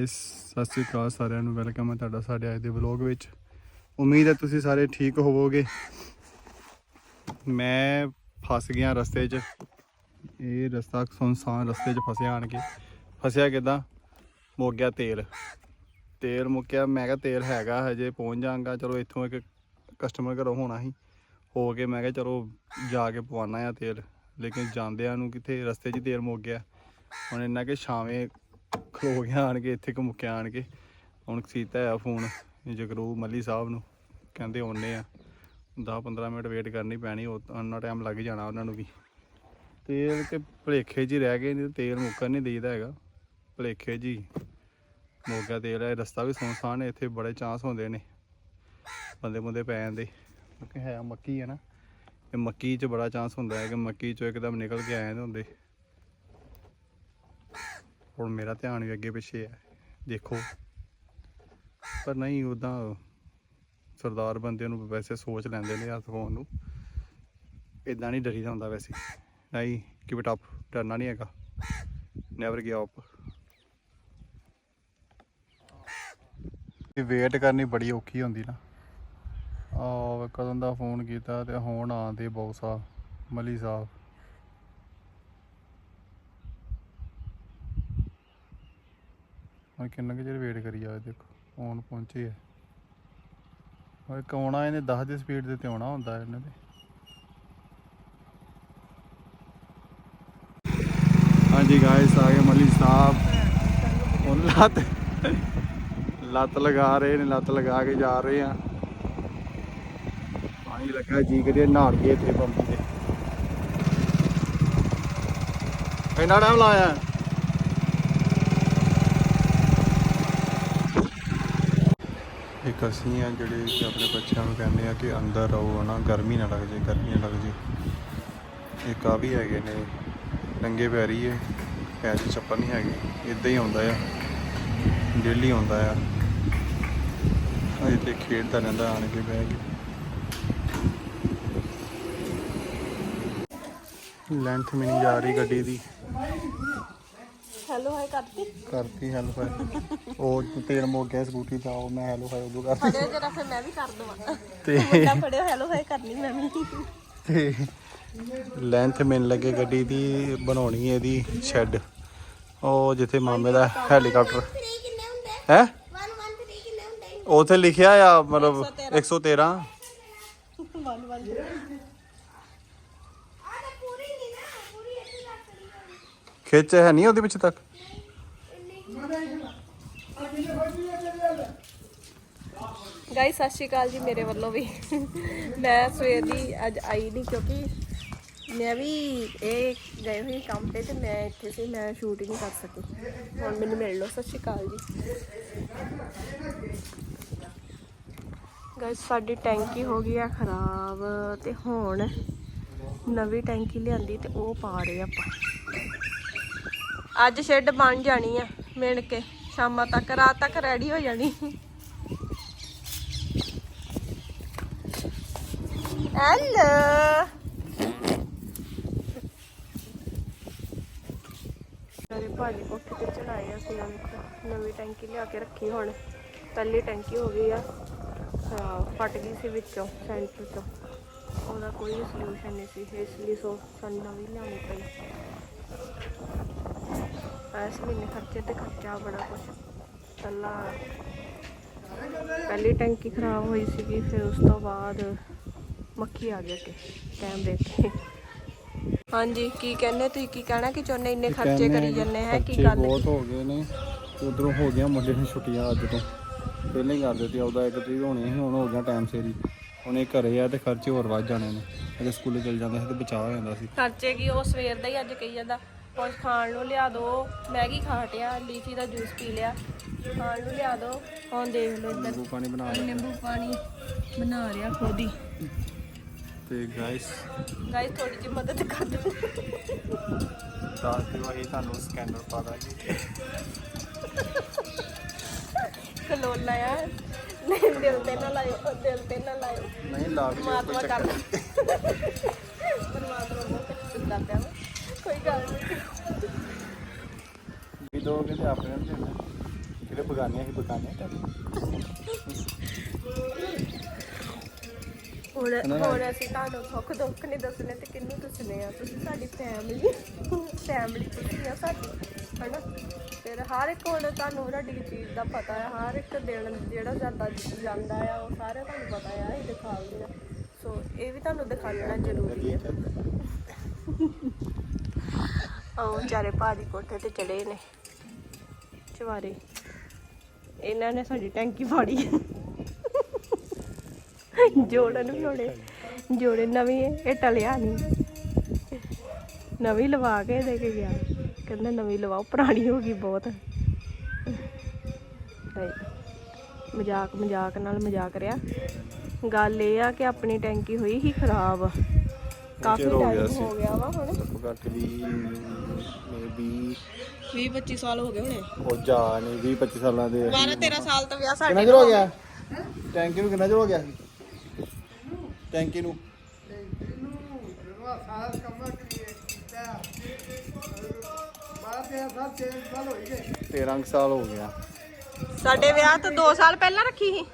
Guys ਸਤਿ ਸ਼੍ਰੀ ਅਕਾਲ ਸਾਰਿਆਂ ਨੂੰ ਵੈਲਕਮ ਹੈ ਤੁਹਾਡਾ ਸਾਡੇ ਅੱਜ ਦੇ ਵਲੌਗ ਵਿੱਚ। ਉਮੀਦ ਹੈ ਤੁਸੀਂ ਸਾਰੇ ਠੀਕ ਹੋਵੋਗੇ। ਮੈਂ ਫਸ ਗਿਆ ਰਸਤੇ 'ਚ। ਇਹ ਰਸਤਾ ਸੁਨਸਾਨ ਰਸਤੇ 'ਚ ਫਸਿਆ ਆਣ ਕੇ। ਫਸਿਆ ਕਿਦਾਂ? ਮੁੱਕ ਗਿਆ ਤੇਲ। ਤੇਲ ਮੁੱਕਿਆ, ਮੈਂ ਕਿਹਾ ਤੇਲ ਹੈਗਾ, ਹਜੇ ਪਹੁੰਚ ਜਾਵਾਂਗਾ। ਚਲੋ ਇੱਥੋਂ ਇੱਕ ਕਸਟਮਰ ਘਰੋਂ ਹੋਣਾ ਸੀ। ਹੋ ਕੇ ਮੈਂ ਕਿਹਾ ਚਲੋ ਜਾ ਕੇ ਪਵਾਉਣਾ ਆ ਤੇਲ। ਲੇਕਿਨ ਜਾਂਦਿਆਂ ਨੂੰ ਕਿੱਥੇ ਰਸਤੇ 'ਚ ਤੇਲ ਮੁੱਕ ਗਿਆ। ਹੁਣ ਇੰਨਾ ਕਿ ਛਾਵੇਂ ਖਲੋ ਗਿਆ ਆਣ ਕੇ ਇੱਥੇ ਕੁ ਮੁੱਕਿਆ ਆਣ ਕੇ ਹੁਣ ਕੀਤਾ ਆ ਫੋਨ, ਜਗਰੂ ਮੱਲੀ ਸਾਹਿਬ ਨੂੰ। ਕਹਿੰਦੇ ਆਉਨੇ ਆ। 10-15 ਮਿੰਟ ਵੇਟ ਕਰਨੀ ਪੈਣੀ, ਉਹ ਉਹਨਾਂ ਟਾਈਮ ਲੱਗ ਜਾਣਾ ਉਹਨਾਂ ਨੂੰ ਵੀ। ਤੇਲ ਤੇ ਭਲੇਖੇ ਜੀ ਰਹਿ ਗਏ ਨਹੀਂ ਤੇਲ ਮੁੱਕਰ ਨਹੀਂ ਦੇਈਦਾ ਹੈਗਾ। ਭਲੇਖੇ ਜੀ ਹੀ ਤੇਲ ਹੈ ਰਸਤਾ ਵੀ ਸੁਨਸਾਨ ਹੈ ਇੱਥੇ ਬੜੇ ਚਾਂਸ ਹੁੰਦੇ ਨੇ। ਬੰਦੇ ਬੰਦੇ ਪੈ ਜਾਂਦੇ। ਕਿਉਂਕਿ ਹੈ ਮੱਕੀ ਹੈ ਨਾ। ਇਹ ਮੱਕੀ 'ਚ ਬੜਾ ਚਾਂਸ ਹੁੰਦਾ ਹੈ ਕਿ ਮੱਕੀ 'ਚੋਂ ਇੱਕਦਮ ਨਿਕਲ ਕੇ ਆਏ ਜਾਂਦੇ ਹੁੰਦੇ। ਹੁਣ ਮੇਰਾ ਧਿਆਨ ਵੀ ਅੱਗੇ ਪਿੱਛੇ ਹੈ। ਦੇਖੋ। ਪਰ ਨਹੀਂ ਉਦਾਂ ਸਰਦਾਰ ਬੰਦੇ ਨੂੰ ਵੈਸੇ ਸੋਚ ਲੈਂਦੇ ਨੇ ਹੱਥ ਫੋਨ ਨੂੰ। ਇਦਾਂ ਨਹੀਂ ਡਰੀਦਾ ਹੁੰਦਾ ਵੈਸੇ। ਨਹੀਂ ਕਿ ਇਟ ਅਪ ਡਰਨਾ ਨਹੀਂ ਹੈਗਾ। ਨੈਵਰ ਗਿਵ ਅਪ ਇਹ ਵੇਟ ਕਰਨੀ ਬੜੀ ਔਖੀ ਹੁੰਦੀ ਨਾ। ਆ ਕਦੋਂ ਦਾ ਫੋਨ ਕੀਤਾ ਤੇ ਹੁਣ ਆਂਦੇ ਬੌਸਾ ਮਲੀ ਸਾਹਿਬ ਹੁਣ ਕਿੰਨਾ ਕੁ ਚਿਰ ਵੇਟ ਕਰੀ ਜਾਵੇ ਦੇਖੋ ਫੋਨ ਪਹੁੰਚੇ ਆ। ਓਏ ਕੌਣਾ ਇਹਨੇ 10 ਦੀ ਸਪੀਡ ਦੇ ਤੇ ਆਉਣਾ ਹੁੰਦਾ ਇਹਨਾਂ ਦੇ ਹਾਂਜੀ ਗਾਇਸ ਆ ਗਏ ਮਲੀ ਸਾਹਿਬ। ਹੁਣ ਲੱਤ ਲੱਤ ਲਗਾ ਰਹੇ ਨੇ, ਲੱਤ ਲਗਾ ਕੇ ਜਾ ਰਹੇ ਆ। ਪਾਣੀ ਲੱਗਾ ਜੀ ਕਰੀਏ ਨਹਾੜ ਗਏ ਇੱਥੇ ਪੰਪ ਤੇ। ਕਿੰਨਾ ਟਾਈਮ ਲਾਇਆ? ਅਸੀਂ ਆ ਜਿਹੜੇ ਕਿ ਆਪਣੇ ਬੱਚਿਆਂ ਨੂੰ ਕਹਿੰਦੇ ਆ ਕਿ ਅੰਦਰ ਰਹੋ ਨਾ ਗਰਮੀ ਨਾ ਲੱਗ ਜੇ, ਗਰਮੀ ਨਾ ਲੱਗ ਜੇ। ਇੱਕ ਆ ਹੈਗੇ ਨੇ, ਨੰਗੇ ਪੈਰੀ ਹੈ ਪੈਰ 'ਚ ਚੱਪਲ ਨਹੀਂ ਹੈਗੀ, ਇਦਾਂ ਹੀ ਆਉਂਦਾ ਆ ਡੇਲੀ ਆਉਂਦਾ ਆ। ਅਜੇ ਤੇ ਖੇਡਦਾ ਰਹਿੰਦਾ, ਆਣ ਕੇ ਬਹਿ ਕੇ। ਲੈਂਥ ਮੈਨੂੰ ਜਾ ਰਹੀ ਗੱਡੀ ਦੀ। ਹੈਲੋ ਹਾਈ ਕਰਤੀ। ਕਰਤੀ ਹੈਲਪ ਉਹ ਤੇਲ ਮੁੱਕ ਗਿਆ ਸਕੂਟੀ ਦਾ ਉਹ ਮੈਂ ਹੈਲੋ ਹਾਈ ਉਦੋਂ ਕਰਤੀ। ਫੜਿਓ ਜਰਾ ਫਿਰ ਮੈਂ ਵੀ ਕਰ ਦਵਾਂ। ਤੇ ਮੁੰਡਾ ਫੜਿਓ ਹੈਲੋ ਹਾਈ ਕਰਨੀ ਮੈਂ ਵੀ। ਤੇ ਲੈਂਥ ਮਿਲ ਲੱਗੇ ਗੱਡੀ ਦੀ ਬਣਾਉਣੀ ਹੈ ਇਹਦੀ ਸ਼ੈੱਡ। ਉਹ ਜਿੱਥੇ ਮਾਮੇ ਦਾ ਹੈਲੀਕਾਪਟਰ। ਹੈ? ਉਥੇ ਲਿਖਿਆ ਆ ਮਤਲਬ 113 ਖਿੱਚ ਹੈ ਨਹੀਂ ਉਹਦੇ ਵਿੱਚ ਤੱਕ? ਗਾਈ ਸਤਿ ਸ਼੍ਰੀ ਅਕਾਲ ਜੀ ਮੇਰੇ ਵੱਲੋਂ ਵੀ। ਮੈਂ ਸਵੇਰ ਦੀ ਅੱਜ ਆਈ ਨਹੀਂ ਕਿਉਂਕਿ ਮੈਂ ਵੀ ਇਹ ਗਏ ਹੋਏ ਕੰਮ ਤੇ ਤੇ ਮੈਂ ਇੱਥੇ ਸੀ, ਮੈਂ ਸ਼ੂਟ ਹੀ ਨਹੀਂ ਕਰ ਸਕੀ। ਹੁਣ ਮੈਨੂੰ ਮਿਲ ਲਓ, ਸਤਿ ਸ਼੍ਰੀ ਅਕਾਲ ਜੀ। ਗਾਇਸ ਸਾਡੀ ਟੈਂਕੀ ਹੋ ਗਈ ਆ ਖਰਾਬ ਤੇ ਹੁਣ ਨਵੀਂ ਟੈਂਕੀ ਲਿਆਂਦੀ ਤੇ ਉਹ ਪਾ ਰਹੇ ਆਪਾਂ। ਅੱਜ ਸ਼ੈੱਡ ਬਣ ਜਾਣੀ ਆ ਮਿਣ ਕੇ। ਸ਼ਾਮਾਂ ਤੱਕ, ਰਾਤ ਤੱਕ ਰੈਡੀ ਹੋ ਜਾਣੀ। ਹੈਲੋ ਮੇਰੇ ਭਾਜੀ ਕੋਠੇ ਤੇ ਚੜਾਏ ਅਸੀਂ ਆ ਵੇਖੋ ਨਵੀਂ ਟੈਂਕੀ ਲਿਆ ਕੇ ਰੱਖੀ ਹੁਣ। ਪਹਿਲੀ ਟੈਂਕੀ ਹੋ ਗਈ ਆ। ਫਟ ਗਈ ਸੀ ਵਿੱਚੋਂ, ਸੈਂਟਰ ਤੋਂ ਉਹਦਾ ਕੋਈ ਸੋਲੂਸ਼ਨ ਨਹੀਂ ਸੀ, ਇਸ ਲਈ ਸੋ ਸਾਨੂੰ ਨਵੀਂ ਲਿਆਉਣੀ ਪਈ। ਇਸ ਮਹੀਨੇ ਖਰਚੇ ਤੇ ਖਰਚਾ ਬੜਾ ਕੁਛ। ਪਹਿਲਾਂ ਪਹਿਲੀ ਟੈਂਕੀ ਖਰਾਬ ਹੋਈ ਸੀਗੀ ਫਿਰ ਉਸ ਤੋਂ ਬਾਅਦ ਮੱਖੀ ਆ ਗਿਆ ਕਿ ਟਾਈਮ ਦੇਖ ਕੇ। ਹਾਂਜੀ ਕੀ ਕਹਿੰਦੇ ਤੁਸੀਂ? ਕੀ ਕਹਿਣਾ ਕਿ ਚੋਨੇ ਇੰਨੇ ਖਰਚੇ ਕਰੀ ਜੰਨੇ ਹੈ ਕੀ ਗੱਲ? ਬਹੁਤ ਹੋ ਗਏ ਨੇ। ਉਧਰੋਂ ਹੋ ਗਿਆ ਮੁੰਡੇ ਨੂੰ ਛੁੱਟੀਆਂ ਅੱਜ ਤੋਂ। ਪਹਿਲਾਂ ਹੀ ਕਰ ਦਿੱਤੀ ਉਹਦਾ ਇੱਕ ਤਰੀਕ ਹੋਣੀ ਸੀ ਹੁਣ ਹੋ ਗਿਆ ਟਾਈਮ ਸਿਰ। ਹੁਣ ਇਹ ਘਰੇ ਆ ਤੇ ਖਰਚੇ ਹੋਰ ਵੱਧ ਜਾਣੇ ਨੇ। ਅਗੇ ਸਕੂਲੇ ਚਲ ਜਾਂਦਾ ਸੀ ਤੇ ਬਚਾਅ ਹੋ ਜਾਂਦਾ ਸੀ। ਖਰਚੇ ਕੀ ਉਹ ਸਵੇਰ ਦਾ ਹੀ ਅੱਜ ਕਹੀ ਜਾਂਦਾ। ਕੁਝ ਖਾਣ ਨੂੰ ਲਿਆ ਦੋ। ਮੈਗੀ ਖਾ ਹਟਿਆ ਲੀਚੀ ਦਾ ਜੂਸ ਪੀ ਲਿਆ। ਖਾਣ ਨੂੰ ਲਿਆ ਦੋ। ਹੁਣ ਦੇਖ ਲਓ ਇੱਧਰ। ਨਿੰਬੂ ਪਾਣੀ ਬਣਾ ਲਿਆ। ਨਿੰਬੂ ਪਾਣੀ ਬਣਾ ਰਿਹਾ ਖੁਦ ਹੀ। ਤੇ ਗਾਇਸ ਗਾਇਸ ਥੋੜੀ ਜਿਹੀ ਮਦਦ ਕਰ ਦਿਓ। ਦੱਸ ਦਿਓ ਅਸੀਂ ਤੁਹਾਨੂੰ ਸਕੈਨਰ ਪਾ ਦਾਂਗੇ। ਖਲੋਲਾ ਆ। ਨਹੀਂ ਦਿਲ ਤੇ ਨਾ ਲਾਇਓ ਦਿਲ ਤੇ ਨਾ ਲਾਇਓ। ਨਹੀਂ ਲਾ ਵੀ ਦਿਓ, ਕੋਈ ਪਰਮਾਤਮਾ ਚੱਕਰ ਕਰ ਨਹੀਂ। ਪਰਮਾਤਮਾ ਬਹੁਤ ਪਿਆ ਵਾ। ਕੋਈ ਗੱਲ ਨਹੀਂ ਆਪਣੇ ਨੂੰ। ਦੇਣਾ ਕਿਹੜੇ ਬਗਾਨੇ ਅਸੀਂ ਬਗਾਨੇ ਤਾਂ ਨਾ- ਹੁਣ ਅਸੀਂ ਤੁਹਾਨੂੰ ਸੁੱਖ ਦੁੱਖ ਨਹੀਂ ਦੱਸਣੇ ਤੇ ਕਿਹਨੂੰ ਦੱਸਣੇ ਆ? ਤੁਸੀਂ ਸਾਡੀ ਫੈਮਿਲੀ ਫੈਮਿਲੀ ਤੁਸੀਂ ਆ ਸਾਡੀ ਹਨਾ? ਫਿਰ ਹਰ ਇੱਕ ਹੁਣ ਤੁਹਾਨੂੰ ਵੱਡੀ ਚੀਜ਼ ਦਾ ਪਤਾ ਹੈ ਹਰ ਇੱਕ ਦਿਨ ਜਿਹੜਾ ਜਾਂਦਾ ਜਾਂਦਾ ਆ ਉਹ ਸਾਰੇ ਤੁਹਾਨੂੰ ਪਤਾ ਆ ਇਹ ਦਿਖਾਉਂਦੇ ਆ ਸੋ ਇਹ ਵੀ ਤੁਹਾਨੂੰ ਦਿਖਾਉਣਾ ਜ਼ਰੂਰੀ ਹੈ ਉਹ ਵਿਚਾਰੇ ਭਾਜੀ ਕੋਠੇ ਤੇ ਚੜੇ ਨੇ। ਚਵਾਰੇ ਇਹਨਾਂ ਨੇ ਸਾਡੀ ਟੈਂਕੀ ਫਾੜੀ। ਜੋੜਨ ਵੀ ਹੋਣੇ। ਜੋੜੇ ਨਵੀਂ ਇਹ ਟਲਿਆ ਨਹੀਂ ਨਵੀਂ ਲਵਾ ਕੇ ਦੇ ਕੇ ਗਿਆ। ਕਹਿੰਦਾ ਨਵੀਂ ਲਵਾਓ ਪੁਰਾਣੀ ਹੋ ਗਈ ਬਹੁਤ। ਮਜ਼ਾਕ ਮਜ਼ਾਕ ਨਾਲ ਮਜ਼ਾਕ ਰਿਆ ਗੱਲ ਇਹ ਆ ਕਿ ਆਪਣੀ ਟੈਂਕੀ ਹੋਈ ਹੀ ਖਰਾਬ। ਕਾਫੀ ਟਾਈਮ। ਹੋ ਗਿਆ ਵਾ ਹੁਣ। ਘੱਟ ਵੀ ਮੇਬੀ 20 25 ਸਾਲ ਹੋ ਗਏ ਹੁਣੇ। ਉਹ ਜਾ ਨਹੀਂ 20 25 ਸਾਲਾਂ ਦੇ 12 13 ਸਾਲ ਤੋਂ ਵਿਆਹ ਕਿੰਨਾ ਸਾਡੇ ਚਿਰ ਹੋ ਗਿਆ? ਟੈਂਕੀ ਨੂੰ ਕਿੰਨਾ ਚਿਰ ਹੋ ਗਿਆ ਟੈਂਕੀ ਨੂੰ। ਤੇਰਾਂ ਕੁ ਸਾਲ ਹੋ ਗਿਆ। ਸਾਡੇ ਵਿਆਹ ਤੋਂ 2 ਸਾਲ ਪਹਿਲਾਂ ਰੱਖੀ ਸੀ।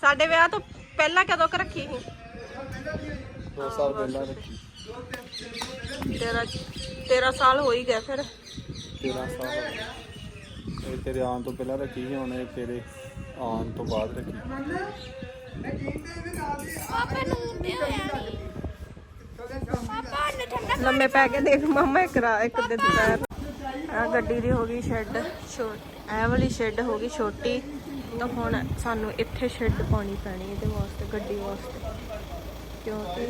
ਸਾਡੇ ਵਿਆਹ ਤੋਂ ਪਹਿਲਾਂ ਕਦੋਂ ਕ ਰੱਖੀ ਸੀ? 2 ਸਾਲ ਪਹਿਲਾਂ ਰੱਖੀ। 13 13 ਸਾਲ ਹੋ ਹੀ ਗਏ ਫਿਰ। 13 ਸਾਲ ਹੋ ਗਏ। ਇਹ ਤੇਰੇ ਆਉਣ ਤੋਂ ਪਹਿਲਾਂ ਰੱਖੀ ਸੀ ਹੁਣ ਇਹ ਤੇਰੇ ਆਉਣ ਤੋਂ ਬਾਅਦ ਰੱਖੀ। ਲੰਮੇ ਪੈ ਕੇ ਦੇਖ ਮਾਮਾ ਇੱਕ ਰਾ ਇੱਕ ਦੇ ਦੁਪਹਿਰ ਆ ਗੱਡੀ ਦੀ ਹੋ ਗਈ ਸ਼ੈੱਡ ਛੋਟ ਇਹ ਵਾਲੀ ਸ਼ੈੱਡ ਹੋ ਗਈ ਛੋਟੀ। ਤਾਂ ਹੁਣ ਸਾਨੂੰ ਇੱਥੇ ਸ਼ੈੱਡ ਪਾਉਣੀ ਪੈਣੀ ਇਹਦੇ ਵਾਸਤੇ ਗੱਡੀ ਵਾਸਤੇ। ਕਿਉਂਕਿ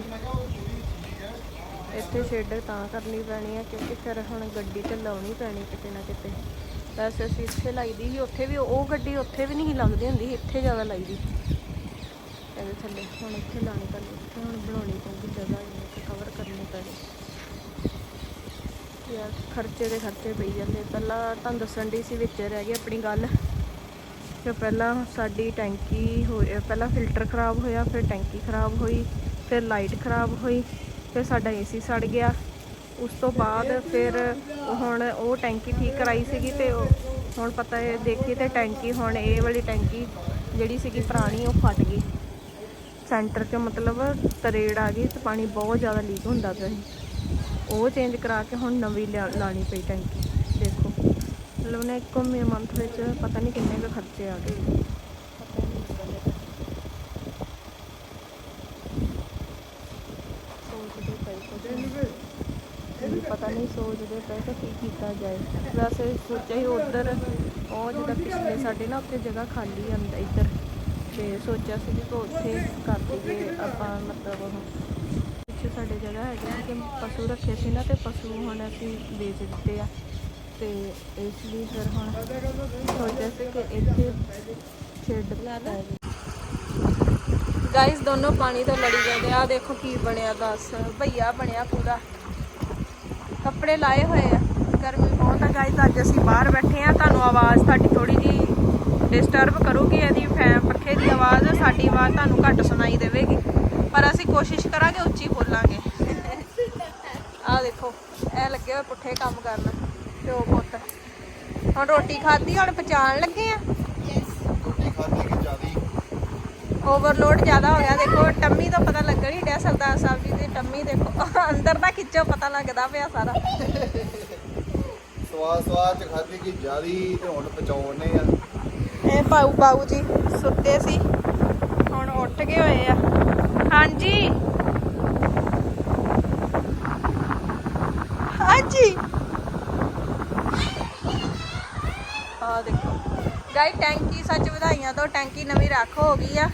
ਇੱਥੇ ਸ਼ੇਡਰ ਤਾਂ ਕਰਨੀ ਪੈਣੀ ਹੈ ਕਿਉਂਕਿ ਫਿਰ ਹੁਣ ਗੱਡੀ ਤੇ ਲਾਉਣੀ ਪੈਣੀ ਕਿਤੇ ਨਾ ਕਿਤੇ। ਵੈਸੇ ਅਸੀਂ ਇੱਥੇ ਲਾਈਦੀ ਸੀ ਉੱਥੇ ਵੀ ਉਹ ਗੱਡੀ ਉੱਥੇ ਵੀ ਨਹੀਂ ਸੀ ਲੱਗਦੀ ਹੁੰਦੀ ਸੀ, ਇੱਥੇ ਜ਼ਿਆਦਾ ਲਾਈਦੀ ਇਹਦੇ ਥੱਲੇ ਹੁਣ ਇੱਥੇ ਲਾਣੀ ਪੈਣੀ ਇੱਥੇ ਹੁਣ ਬਣਾਉਣੀ ਪਊਗੀ ਜਗ੍ਹਾ ਇਹਨੂੰ ਕਵਰ ਕਰਨੀ ਪੈਣੀ। ਯਾਰ ਖਰਚੇ ਦੇ ਖਰਚੇ ਪਈ ਜਾਂਦੇ ਪਹਿਲਾਂ ਤੁਹਾਨੂੰ ਦੱਸਣ ਦੀ ਸੀ ਵਿੱਚ ਰਹਿ ਗਈ ਆਪਣੀ ਗੱਲ ਕਿ ਪਹਿਲਾਂ ਸਾਡੀ ਟੈਂਕੀ ਹੋਈ ਪਹਿਲਾਂ ਫਿਲਟਰ ਖਰਾਬ ਹੋਇਆ ਫਿਰ ਟੈਂਕੀ ਖਰਾਬ ਹੋਈ ਫਿਰ ਲਾਈਟ ਖਰਾਬ ਹੋਈ। ਫਿਰ ਸਾਡਾ ਏਸੀ ਸੜ ਗਿਆ। ਉਸ ਤੋਂ ਬਾਅਦ ਫਿਰ ਹੁਣ ਉਹ ਟੈਂਕੀ ਠੀਕ ਕਰਾਈ ਸੀਗੀ ਤੇ ਉਹ ਹੁਣ ਪਤਾ ਹੈ ਦੇਖੀ ਤੇ ਟੈਂਕੀ ਹੁਣ ਇਹ ਵਾਲੀ ਟੈਂਕੀ ਜਿਹੜੀ ਸੀਗੀ ਪੁਰਾਣੀ ਉਹ ਫਟ ਗਈ। ਸੈਂਟਰ 'ਚ ਮਤਲਬ ਤਰੇੜ ਆ ਗਈ ਤੇ ਪਾਣੀ ਬਹੁਤ ਜ਼ਿਆਦਾ ਲੀਕ ਹੁੰਦਾ ਪਿਆ ਸੀ। ਉਹ ਚੇਂਜ ਕਰਾ ਕੇ ਹੁਣ ਨਵੀਂ ਲਿਆ- ਲਾਣੀ ਪਈ ਟੈਂਕੀ। ਦੇਖੋ। ਮਤਲਬ ਨੇ ਇੱਕੋ ਮੰਥ ਵਿੱਚ ਪਤਾ ਨਹੀਂ ਕਿੰਨੇ ਕੁ ਖਰਚੇ ਆ ਗਏ ਪਤਾ ਹੀ ਨਹੀਂ ਲੱਗਦਾ ਸੋਚਦੇ ਪਏ ਕੁਝ ਸੋਚਦੇ ਪਏ ਕਿ ਕੀ ਕੀਤਾ ਜਾਏ। ਵੈਸੇ ਸੋਚਿਆ ਹੀ ਉਧਰ, ਉਹ ਜਿਹੜਾ ਪਿਛਲੇ ਸਾਡੇ ਨਾ ਉੱਥੇ ਜਗ੍ਹਾ ਖਾਲੀ ਆ ਇੱਧਰ। ਤੇ ਸੋਚਿਆ ਸੀ ਕਿ ਉੱਥੇ ਕਰ ਦਈਏ, ਆਪਾਂ ਮਤਲਬ ਉਹ ਪਿੱਛੇ ਸਾਡੇ ਜਗ੍ਹਾ ਹੈਗੀ ਕਿ ਪਸ਼ੂ ਰੱਖੇ ਸੀ ਨਾ ਤੇ ਪਸ਼ੂ ਹੁਣ ਅਸੀਂ ਵੇਚ ਦਿੱਤੇ ਆ। ਤੇ ਇਸ ਲਈ ਫਿਰ ਹੁਣ ਸੋਚਿਆ ਸੀ ਕਿ ਇੱਥੇ ਸ਼ੈੱਡ ਲਾ ਗਾਇਸ ਦੋਨੋਂ ਪਾਣੀ ਤੋਂ ਲੜੀ ਜਾਂਦੇ ਆ। ਦੇਖੋ ਕੀ ਬਣਿਆ ਦੱਸ ਭਈਆ ਬਣਿਆ ਪੂਰਾ। ਕੱਪੜੇ ਲਾਏ ਹੋਏ ਆ। ਗਰਮੀ ਬਹੁਤ ਆ ਗਾਇਸ ਅੱਜ ਅਸੀਂ ਬਾਹਰ ਬੈਠੇ ਆ। ਤੁਹਾਨੂੰ ਆਵਾਜ਼ ਤੁਹਾਡੀ ਥੋੜੀ ਜੀ ਡਿਸਟਰਬ ਕਰੂਗੀ ਇਹਦੀ ਫੈਨ ਪੱਖੇ ਦੀ ਆਵਾਜ਼। ਸਾਡੀ ਆਵਾਜ਼ ਤੁਹਾਨੂੰ ਘੱਟ ਸੁਣਾਈ ਦੇਵੇਗੀ। ਪਰ ਅਸੀਂ ਕੋਸ਼ਿਸ਼ ਕਰਾਂਗੇ ਉੱਚੀ ਬੋਲਾਂਗੇ। ਆਹ ਦੇਖੋ, ਇਹ ਲੱਗੇ ਹੋਏ ਪੁੱਠੇ ਕੰਮ ਕਰਨ। ਪਿਓ ਪੁੱਤ। ਹੁਣ ਰੋਟੀ ਖਾਧੀ, ਹੁਣ ਪਛਾਣ ਲੱਗੇ ਆ ਰੋਟੀ ਖਾਧੀ ਕਿ ਜਿਆਦੀ ਓਵਰਲੋਡ ਜ਼ਿਆਦਾ ਹੋ ਗਿਆ। ਦੇਖੋ ਟੰਮੀ ਤੋਂ ਪਤਾ ਲੱਗਣ ਹੀ ਡਿਆ ਸਰਦਾਰ ਸਾਹਿਬ ਜੀ ਦੀ। ਟੰਮੀ ਦੇਖੋ ਅੰਦਰ ਦਾ ਖਿੱਚੋ ਪਤਾ ਲੱਗਦਾ ਪਿਆ ਸਾਰਾ। ਸਵਾਦ ਸਵਾਦ ਚ ਖਾਧੀ ਕਿ ਜਿਆਦੀ ਤੇ ਹੁਣ ਪਚਾਉਣੇ ਆ। ਇਹ ਬਾਊ ਬਾਊ ਜੀ ਸੁੱਤੇ ਸੀ। ਹੁਣ ਉੱਠ ਗਏ ਹੋਏ ਆ। ਹਾਂਜੀ। ਹਾਂਜੀ। ਆ ਦੇਖੋ। ਗਾਈ ਟੈਂਕੀ ਸੱਚ ਵਧਾਈਆਂ ਤੋਂ ਟੈਂਕੀ ਨਵੀਂ ਰੱਖ ਹੋ ਗਈ ਆ।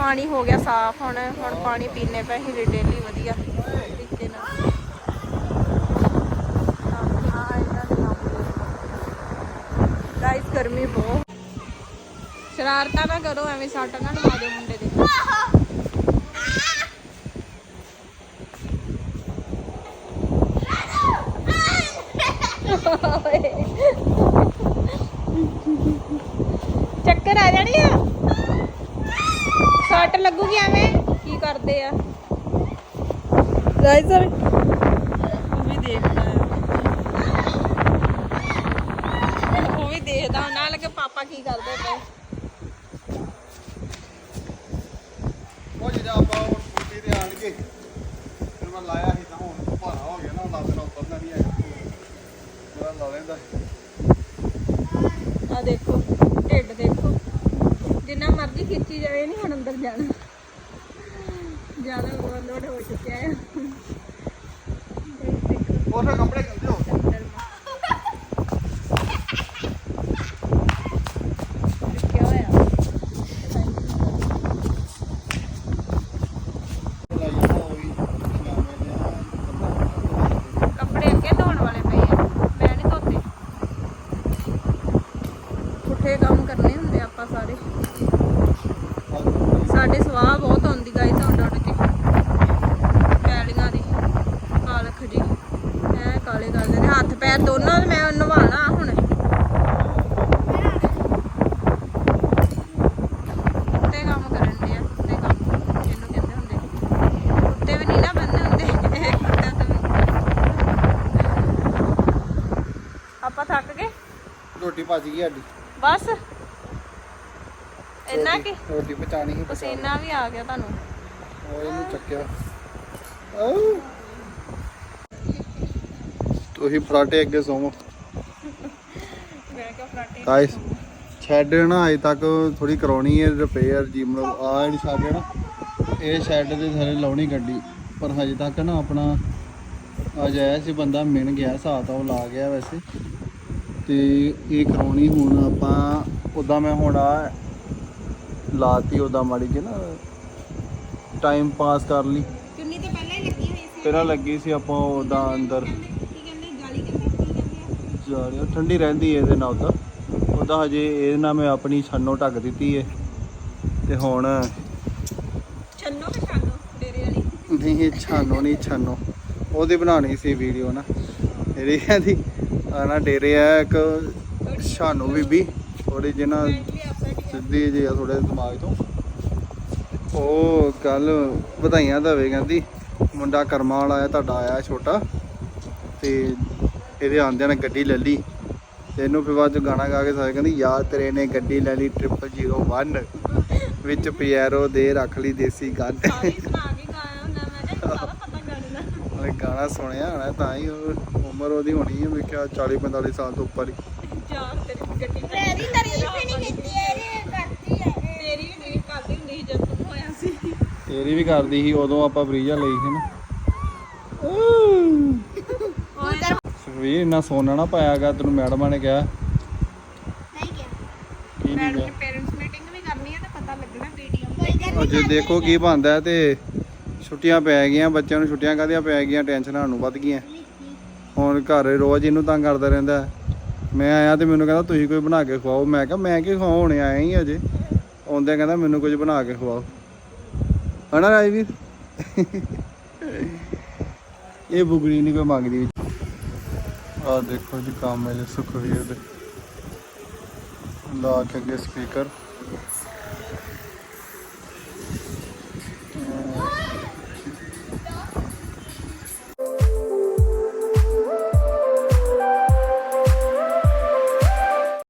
ਪਾਣੀ ਹੋ ਗਿਆ ਸਾਫ਼ ਹੁਣ ਹੁਣ ਪਾਣੀ ਪੀਣੇ ਪਏ ਹੀ ਡੇਲੀ ਵਧੀਆ ਤਰੀਕੇ ਨਾਲ। ਹਾਂ ਗਰਮੀ ਬਹੁਤ। ਸ਼ਰਾਰਤਾਂ ਨਾ ਕਰੋ, ਐਵੇਂ ਸੱਟ ਨਾ ਲਵਾ ਦਿਓ ਮੁੰਡੇ ਦੇ ਚੱਕਰ ਆ ਜਾਣੀ ਆ ਸੱਟ ਲੱਗੂਗੀ ਐਵੇਂ? ਕੀ ਕਰਦੇ ਆ? ਗਾਇਸ ਉਹ ਵੀ ਦੇਖਦਾ ਆ। ਉਹ ਵੀ ਦੇਖਦਾ ਨਾਲ ਕਿ ਪਾਪਾ ਆਪਾਂ ਕੀ ਕਰਦੇ ਪਏ। ਉਹ ਜਿਹੜਾ ਆਪਾਂ ਉਹ ਸਕੂਟੀ ਤੇ ਆਣ ਕੇ ਫਿਰ ਮੈਂ ਲਾਇਆ ਸੀ ਤਾਂ ਹੁਣ ਭਾਰਾ ਹੋ ਗਿਆ ਨਾ ਲੱਤ ਨਾਲ ਉਤਰਨਾ ਨਹੀਂ ਹੈਗਾ ਮੇਰਾ ਲਾ ਲੈਂਦਾ ਆ ਦੇਖੋ ਢਿੱਡ ਦੇਖੋ। ਜਿੰਨਾ ਮਰਜ਼ੀ ਖਿੱਚੀ ਜਾਵੇ ਨਹੀਂ ਹੁਣ ਅੰਦਰ ਜਾਣਾ। ਜ਼ਿਆਦਾ ਓਵਰਲੋਡ ਹੋ ਚੁੱਕਿਆ ਹੈ। ਉਹ ਫਿਰ ਕੱਪੜੇ ਗੰਦੇ ਹੋ ਗਏ। ਕੀ ਹੋਇਆ? ਨੇ ਕੱਪੜੇ ਅੱਗੇ ਧੋਣ ਵਾਲੇ ਪਏ ਆ। ਮੈਂ ਨਹੀਂ ਧੋਤੇ। ਪੁੱਠੇ ਕੰਮ ਕਰਨੇ ਹੁੰਦੇ ਆਪਾਂ ਸਾਰੇ। ਸਾਡੇ ਸਵਾਹ ਬਹੁਤ ਆਉਂਦੀ ਗਾਈ ਤਾਂ ਉੱਡ ਉੱਡ ਕੇ ਪੈਲੀਆਂ ਦੀ ਕਾਲਖ ਜੀ ਐ ਕਾਲੇ ਕਾਲੇ ਨੇ ਹੱਥ ਪੈਰ ਦੋਨਾਂ ਦੇ ਮੈਂ ਨਵਾਣਾ ਹੁਣ ਕੁੱਤੇ ਕੰਮ ਕਰਨ ਦੇ ਆ ਕੁੱਤੇ ਕੰਮ ਜਿਹਨੂੰ ਕਹਿੰਦੇ ਹੁੰਦੇ ਕੁੱਤੇ ਵੀ ਨਹੀਂ ਨਾ ਬੰਦੇ ਹੁੰਦੇ ਇਹ ਕੁੱਤਾ ਤਾਂ ਵੀ ਆਪਾਂ ਥੱਕ ਗਏ ਰੋਟੀ ਭੱਜ ਗਈ ਸਾਡੀ। ਬਸ। ਇੰਨਾ ਕਿ? ਰੋਟੀ ਪਚਾਣੀ ਸੀ ਪਸੀਨਾ ਵੀ ਆ ਗਿਆ ਤੁਹਾਨੂੰ। ਉਹ ਇਹਨੂੰ ਚੱਕਿਆ। ਤੁਸੀਂ ਫਰਾਟੇ ਅੱਗੇ ਸੋਵੋ। ਮੈਂ ਕਿਹਾ ਫਰਾਟੇ ਗਾਇਸ ਸ਼ੈੱਡ ਨਾ ਅਜੇ ਤੱਕ ਥੋੜੀ ਕਰਾਉਣੀ ਹੈ ਰਿਪੇਅਰ ਜੀ ਮਤਲਬ ਆ ਜਿਹੜੀ ਸ਼ੈੱਡ ਹੈ ਨਾ ਇਹ ਸ਼ੈੱਡ ਦੇ ਥੱਲੇ ਲਾਉਣੀ ਗੱਡੀ। ਪਰ ਹਜੇ ਤੱਕ ਨਾ ਆਪਣਾ ਅੱਜ ਆਇਆ ਸੀ ਬੰਦਾ ਮਿਲ ਗਿਆ ਤਾਂ ਉਹ ਲਾ ਗਿਆ ਵੈਸੇ। ਤੇ ਇਹ ਕਰਾਉਣੀ ਹੁਣ ਆਪਾਂ ਉਦਾਂ ਮੈਂ ਹੁਣ ਆ ਲਾਤੀ ਉਦਾਂ ਮਾੜੀ ਜਿਹੀ ਨਾ ਟਾਈਮ ਪਾਸ ਕਰ ਲਈ। ਚੁੰਨੀ ਤੇ ਪਹਿਲਾਂ ਹੀ ਲੱਗੀ ਹੋਈ ਸੀ? ਪਹਿਲਾਂ ਲੱਗੀ ਸੀ ਆਪਾਂ ਉਦਾਂ ਅੰਦਰ। ਕੀ ਕਹਿੰਦੇ ਗਾਲੀ ਕਹਿੰਦੇ ਕੀ ਕਹਿੰਦੇ ਜਾ ਰਹੀ ਠੰਡੀ ਰਹਿੰਦੀ ਹੈ ਇਹਦੇ ਨਾਲ ਤਾਂ। ਉਹਦਾ ਹਜੇ ਇਹਦੇ ਨਾਲ ਮੈਂ ਆਪਣੀ ਛੰਨੋ ਢੱਕ ਦਿੱਤੀ ਹੈ ਤੇ ਹੁਣ ਛੰਨੋ ਕਿ ਛਾਨੋ? ਡੇਰੇ ਵਾਲੀ? ਨਹੀਂ ਇਹ ਛਾਨੋ ਨਹੀਂ ਛਾਨੋ। ਉਹਦੀ ਬਣਾਉਣੀ ਸੀ ਵੀਡੀਓ ਨਾ। ਇਹਦੀ ਕਹਿੰਦੀ ਨਾ ਡੇਰੇ ਆ ਇੱਕ ਸ਼ਾਨੂ ਬੀਬੀ ਥੋੜੀ ਜਿਹਨਾਂ ਸਿੱਧੀ ਜਿਹੀ ਆ ਥੋੜੇ ਦਿਮਾਗ ਤੋਂ। ਉਹ ਕੱਲ ਵਧਾਈਆਂ ਦਵੇ ਕਹਿੰਦੀ, ਮੁੰਡਾ ਕਰਮਾਂ ਵਾਲਾ ਆਇਆ ਤੁਹਾਡਾ ਆਇਆ ਛੋਟਾ। ਤੇ ਇਹਦੇ ਆਂਦਿਆਂ ਨੇ ਗੱਡੀ ਲੈ ਲਈ। ਤੇ ਇਹਨੂੰ ਫਿਰ ਬਾਅਦ ਚ ਗਾਣਾ ਗਾ ਕੇ ਸਾਰੇ ਕਹਿੰਦੀ, ਯਾਰ ਤੇਰੇ ਨੇ ਗੱਡੀ ਲੈ ਲਈ 0001 ਵਿੱਚ ਪਿਆਰੋ ਦੇ ਰੱਖ ਲਈ ਦੇਸੀ ਗੱਡ ਸਾਰੀ ਸੁਣਾ ਕੇ ਗਾਇਆ ਹੁੰਦਾ ਮੈਂ ਕਿਹਾ ਸਾਰਾ ਪਤਾ ਗਾਣੇ ਦਾ ਉਹਨੇ ਗਾਣਾ ਸੁਣਿਆ ਹੋਣਾ ਤਾਂ ਹੀ ਉਹ ਉਮਰ ਉਹਦੀ ਹੋਣੀ ਹੈ ਕਿਹਾ 40 45 ਸਾਲ ਤੋਂ ਉੱਪਰ ਹੀ। ਯਾਰ ਤੇਰੀ ਗੱਡੀ ਤੇਰੀ ਤਾਰੀਫ ਹੀ ਨਹੀਂ ਕੀਤੀ ਇਹਨੇ ਕਰਦੀ ਹੈ ਤੇਰੀ ਵੀ ਤਾਰੀਫ ਕਰਦੀ ਹੁੰਦੀ ਸੀ ਜਦ ਤੂੰ ਹੋਇਆ ਸੀ। ਤੇਰੀ ਵੀ ਕਰਦੀ ਸੀ ਉਦੋਂ ਆਪਾਂ ਬਰੀਜਾ ਲਈ ਸੀ ਨਾ। ਸੁਖਵੀਰ ਇੰਨਾ ਸੋਨਾ ਨਾ ਪਾਇਆਗਾ ਤੈਨੂੰ ਮੈਡਮਾਂ ਨੇ ਕਿਹਾ। ਨਹੀਂ ਗਿਆ ਕੀ ਨਹੀਂ ਮੈਡਮ ਕਿਹਾ? ਨੇ ਪੇਰੈਂਟਸ ਮੀਟਿੰਗ ਵੀ ਕਰਨੀ ਹੈ ਤਾਂ ਪਤਾ ਲੱਗਣਾ ਵੀਡੀਓ। ਅਜੇ ਦੇਖੋ ਕੀ ਬਣਦਾ ਹੈ ਤੇ ਛੁੱਟੀਆਂ ਪੈ ਗਈਆਂ, ਬੱਚਿਆਂ ਨੂੰ ਛੁੱਟੀਆਂ ਕਾਹਦੀਆਂ ਪੈ ਗਈਆਂ, ਟੈਨਸ਼ਨਾਂ ਨੂੰ ਵੱਧ ਗਈਆਂ। ਹੁਣ ਘਰ ਰੋਜ਼ ਇਹਨੂੰ ਤੰਗ ਕਰਦਾ ਰਹਿੰਦਾ ਮੈਂ ਆਇਆ ਤੇ ਮੈਨੂੰ ਕਹਿੰਦਾ, ਤੁਸੀਂ ਕੋਈ ਬਣਾ ਕੇ ਖਵਾਓ। ਮੈਂ ਕਿਹਾ, ਮੈਂ ਕੀ ਖਵਾਉਂ? ਆਇਆ ਹੀ ਅਜੇ। ਆਉਂਦੇ ਕਹਿੰਦਾ, ਮੈਨੂੰ ਕੁਝ ਬਣਾ ਕੇ ਖਵਾਓ। ਹਨਾ ਰਾਜਵੀਰ? ਇਹ ਬੁਗੜੀ ਨਹੀਂ ਕੋਈ ਮੰਗਦੀ ਆ ਦੇਖੋ ਜੀ, ਕੰਮ ਹੈ ਜੀ ਸੁਖਵੀਰ ਦੇ। ਲਾ ਕੇ ਅੱਗੇ ਸਪੀਕਰ